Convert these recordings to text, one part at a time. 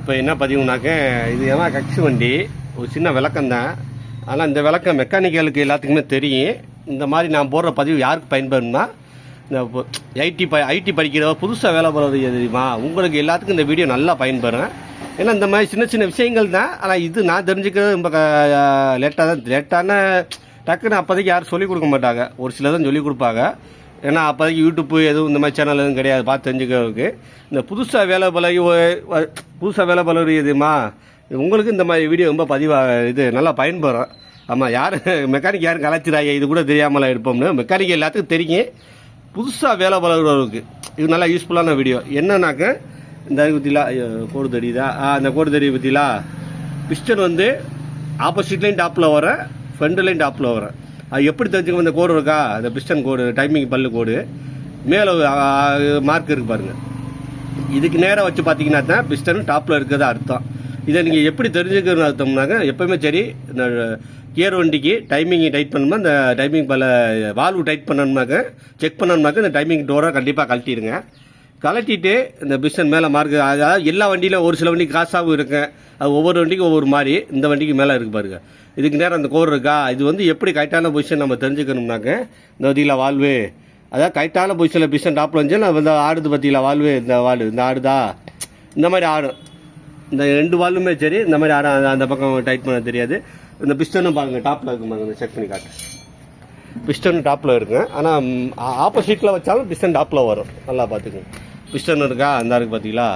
இப்போ என்ன பதிவுனாக்க இது ஏன்னா கக்ஸு வண்டி ஒரு சின்ன விளக்கம் தான் ஆனால் இந்த விளக்கம் மெக்கானிக்கலுக்கு எல்லாத்துக்குமே தெரியும். இந்த மாதிரி நான் போடுற பதிவு யாருக்கு பயன்படும்னா இந்த ஐடி ப ஐடி படிக்கிறவ புதுசாக வேலை போகிறது தெரியுமா? உங்களுக்கு எல்லாத்துக்கும் இந்த வீடியோ நல்லா பயன்பெறும் ஏன்னா இந்த மாதிரி சின்ன சின்ன விஷயங்கள் தான் ஆனால் இது நான் தெரிஞ்சுக்கிறது ரொம்ப லேட்டாக தான் லேட்டான டக்குன்னு அப்போதைக்கு யாரும் சொல்லிக் கொடுக்க மாட்டாங்க. ஒரு சிலர் தான் சொல்லிக் கொடுப்பாங்க. ஏன்னா அப்போதைக்கு யூடியூப்பு எதுவும் இந்த மாதிரி சேனல் எதுவும் கிடையாது. பார்த்து தெரிஞ்சுக்கிறதுக்கு. இந்த புதுசாக வேலை பழகி புதுசாக வேலை பழகுறதுமா உங்களுக்கு இந்த மாதிரி வீடியோ ரொம்ப பதிவாக இது நல்லா பயன்பெறும் ஆமாம் யார் மெக்கானிக் யாரும் கலாச்சிராங்க இது கூட தெரியாமல் இருப்போம்னு. மெக்கானிக் எல்லாத்துக்கும் தெரியும். புதுசாக வேலை பழகுறவருக்கு இது நல்லா யூஸ்ஃபுல்லான வீடியோ என்னன்னாக்க இந்த பற்றிலா கோடு தெரியுதா? ஆ அந்த கோடு தெரிய பற்றிலா பிஸ்டன் வந்து ஆப்போசிட்லேயும் டாப்பில் வர ஃப்ரண்ட்லேயும் டாப்பில் வரேன் அது எப்படி தெரிஞ்சுக்க இந்த கோடு இருக்கா? அந்த பிஸ்டன் கோடு டைமிங் பல்லு கோடு. மேலே மார்க் இருக்கு பாருங்க. இதுக்கு நேராக வச்சு பார்த்தீங்கன்னா தான் பிஸ்டன் டாப்பில் இருக்கிறதா அர்த்தம். இதை நீங்கள் எப்படி தெரிஞ்சுக்கணும்னு அர்த்தம்னாக்க எப்பவுமே சரி இந்த கியர் வண்டிக்கு டைமிங் டைட் பண்ணணுமா இந்த டைமிங் பல வால்வு டைட் பண்ணணுமாக்க செக் பண்ணணுமாக்க இந்த டைமிங் டோரை கண்டிப்பாக கழட்டிடுங்க. கலட்டிட்டு இந்த பிஸ்டன் மேலே மார்க் அதாவது எல்லா வண்டியிலும் ஒரு சில வண்டிக்கு காசாகவும் இருக்கும். அது ஒவ்வொரு வண்டிக்கும் ஒவ்வொரு மாதிரி இந்த வண்டிக்கு மேலே இருக்கு பாருங்க. இதுக்கு நேரம் அந்த கோர் இருக்கா? இது வந்து எப்படி கரெக்டான பொசிஷன் நம்ம தெரிஞ்சுக்கணும்னாக்க இந்த வண்டியில் வாழ்வு. அதாவது கரெக்டான பொசிஷனில் பிஸ்டன் டாப்பில் வந்து இந்த ஆடுது பற்றியில் வாழ்வு இந்த வால்வு இந்த ஆடுதா? இந்த மாதிரி ஆடும். இந்த ரெண்டு வால்வுமே சரி இந்த மாதிரி ஆட அந்த பக்கம் டைட் பண்ண தெரியாது. இந்த பிஸ்டனும் பாருங்க டாப்பில் இருக்கும் பாருங்க செக் பண்ணி காட்டு. பிஸ்டன் டாப்பில் இருக்கு. ஆனால் ஆப்போசிட்டில் வச்சாலும் பிஸ்டன் டாப்பில் வரும். நல்லா பார்த்துக்கோங்க பிஸ்டன் இருக்கா? அந்த இருக்குது பார்த்தீங்களா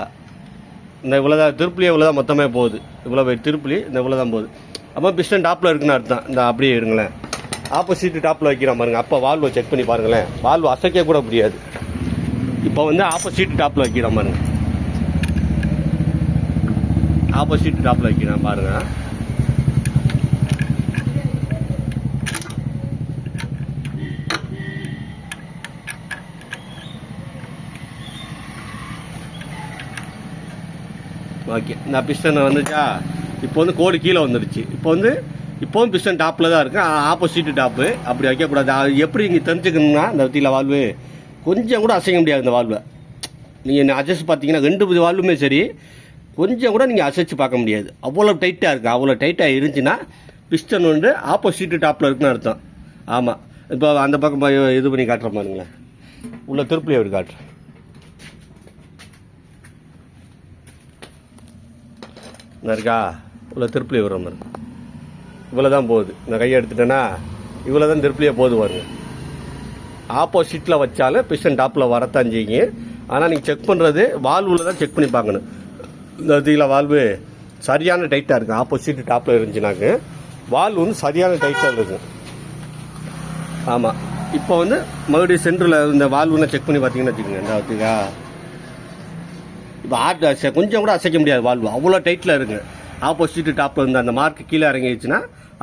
இந்த இவ்வளோ இவ்வளோதான் திருப்புலியே இவ்வளோதான் மொத்தமே போகுது. இவ்வளோ பேர் திருப்புலி இந்த இவ்வளோ தான் போகுது. அப்போ பிஸ்டன் டாப்பில் இருக்குன்னு அர்த்தம். இந்த அப்படியே இருங்களேன். ஆப்போசிட் டாப்பில் வைக்கிறோம் பாருங்கள் அப்போ வால்வை செக் பண்ணி பாருங்களேன். வால்வு அசைக்க கூட முடியாது. இப்போ வந்து ஆப்போசிட் டாப்பில் வைக்கிறோம் பாருங்கள் ஆப்போசிட் டாப்பில் வைக்கிறேன் பாருங்கள் ஓகே. இந்த பிஸ்டன் வந்துச்சா? இப்போ வந்து கோடு கீழே வந்துடுச்சு இப்போ வந்து இப்போவும் பிஸ்டன் டாப்பில் தான் இருக்கு. ஆப்போசிட் டாப்பு அப்படி வைக்கக்கூடாது. அது எப்படி நீங்கள் தெரிஞ்சுக்கணும்னா இந்த வத்தியில் வால்வு கொஞ்சம் கூட அசைக்க முடியாது இந்த வால்வை. நீங்கள் அட்ஜஸ்ட் பார்த்தீங்கன்னா ரெண்டு வால்வுமே சரி கொஞ்சம் கூட நீங்கள் அசைச்சு பார்க்க முடியாது. அவ்வளோ டைட்டாக இருக்குது அவ்வளோ டைட்டாக இருந்துச்சுன்னா பிஸ்டன் வந்து ஆப்போசிட் டாப்பில் இருக்குன்னு அர்த்தம். ஆமாம் இப்போ அந்த பக்கம் போய் இது பண்ணி காட்டுற பாருங்களேன். உள்ள திருப்பிலே அப்படி காட்டுறேன். இந்த இருக்கா? இவ்வளோ திருப்பிலி வரும் மாதிரி இவ்வளோ தான் போகுது. இந்த கையை எடுத்துட்டேன்னா இவ்வளோ தான் திருப்பிலியே போகுது பாருங்க. ஆப்போசிட்டில் வச்சாலும் பிஸ்டன் டாப்பில் வரத்தான் செய்யுங்க. ஆனால் நீங்கள் செக் பண்ணுறது வால்வில் தான் செக் பண்ணி பார்க்கணும். இந்த இதில் வால்வு சரியான டைட்டாக இருக்கும் ஆப்போசிட் டாப்பில் இருந்துச்சுனாக்கு வால்வு வந்து சரியான டைட்டாக இருக்கும் ஆமாம் இப்போ வந்து மறுபடியும் சென்டரில் இந்த வால்வுலாம் செக் பண்ணி பார்த்தீங்கன்னு வச்சுக்கோங்க. இந்த வச்சுக்கா? இப்போ ஆட்டு அசை கொஞ்சம் கூட அசைக்க முடியாது வால்வு அவ்வளோ டைட்டில் இருக்குது ஆப்போசிட் டாப்பில் இருந்து அந்த மார்க் கீழே இறங்கிடுச்சுன்னா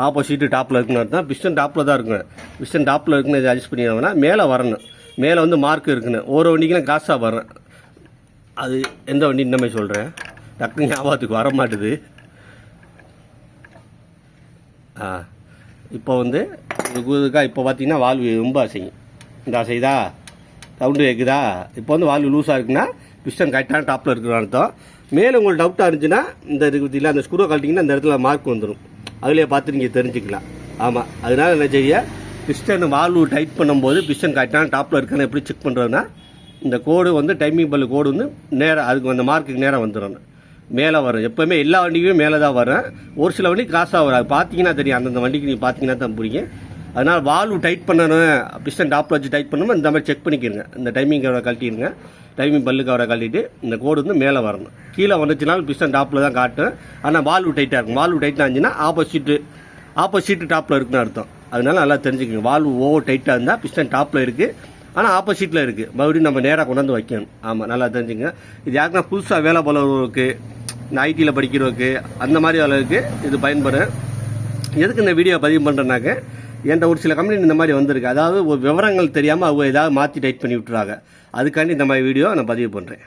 ஆப்போசிட் டாப்பில் இருக்குன்னு அர்த்தம். பிஸ்டன் டாப்பில் தான் இருக்குங்க பிஸ்டன் டாப்பில் இருக்குன்னு இதை அட்ஜஸ்ட் பண்ணிடுவாங்கன்னா மேலே வரணும். மேலே வந்து மார்க் இருக்குன்னு. ஒரு வண்டிக்கெலாம் காசாக வரேன் அது எந்த வண்டி இன்னமே சொல்கிறேன் டக்குனு ஞாபகத்துக்கு வர மாட்டுது. ஆ. இப்போ வந்து இதுக்கா இப்போ பார்த்தீங்கன்னா வால்வு ரொம்ப அசையும். இந்த அசைதா சவுண்டு கேட்குதா இப்போ வந்து வால்வு லூஸாக இருக்குன்னா பிஸ்டன் கரெக்டான டாப்பில் இருக்கிற அர்த்தம். மேலே உங்களுக்கு டவுட்டாக இருந்துச்சுன்னா இந்த இதுக்கு இல்லை அந்த ஸ்க்ரூவை கழட்டிங்கன்னா இந்த இடத்துல மார்க் வந்துடும் அதிலே பார்த்து நீங்கள் தெரிஞ்சுக்கலாம். ஆமாம் அதனால என்ன செய்ய? பிஸ்டன் வால்வு டைட் பண்ணும்போது பிஸ்டன் கரெக்டான டாப்பில் இருக்கான்னு எப்படி செக் பண்ணுறதுன்னா இந்த கோடு வந்து டைமிங் பல்லு கோடு வந்து நேராக அதுக்கு அந்த மார்க்குக்கு நேராக வந்துடணும் மேலே வரும். எப்போவுமே எல்லா வண்டிக்குமே மேலே தான் வரும். ஒரு சில வண்டி காசாக வரும். அது பார்த்தீங்கன்னா தெரியும். அந்தந்த வண்டிக்கு நீங்கள் பார்த்தீங்கன்னா தான் புரியும். அதனால் வால்வு டைட் பண்ணணும். பிஸ்டன் டாப்பில் வச்சு டைட் பண்ணணும்? இந்த மாதிரி செக் பண்ணிக்கிறங்க இந்த டைமிங் கவரை கழட்டிடுங்க. டைமிங் பல்லு கவரை கழட்டிட்டு இந்த கோடு வந்து மேலே வரணும். கீழே வந்துச்சுனாலும் பிஸ்டன் டாப்பில் தான் காட்டும். ஆனால் வால்வு டைட்டாக இருக்கும். வால்வு டைட்டாக இருந்துச்சுன்னா ஆப்போசிட்டு ஆப்போசிட் டாப்பில் இருக்குன்னு அர்த்தம். அதனால நல்லா தெரிஞ்சுக்கோங்க. வால்வு ஓவர் டைட்டாக இருந்தால் பிஸ்டன் டாப்பில் இருக்குது ஆனால் ஆப்போசிட்டில் இருக்குது மறுபடியும் நம்ம நேராக கொண்டாந்து வைக்கணும். ஆமாம் நல்லா தெரிஞ்சுங்க இது யாருக்குன்னா புதுசாக வேலை போலவருக்கு இந்த ஐடியில் படிக்கிறவருக்கு அந்த மாதிரி அளவுக்கு இது பயன்படும். எதுக்கு இந்த வீடியோ பதிவு பண்ணுறேன்னாக்க என்கிட்ட ஒரு சில கம்பெனி இந்த மாதிரி வந்திருக்கு. அதாவது ஒரு விவரங்கள் தெரியாமல் அவங்க ஏதாவது மாற்றி டைட் பண்ணி விட்டுறாங்க. அதுக்காண்டி இந்த மாதிரி வீடியோ நான் பதிவு பண்ணுறேன்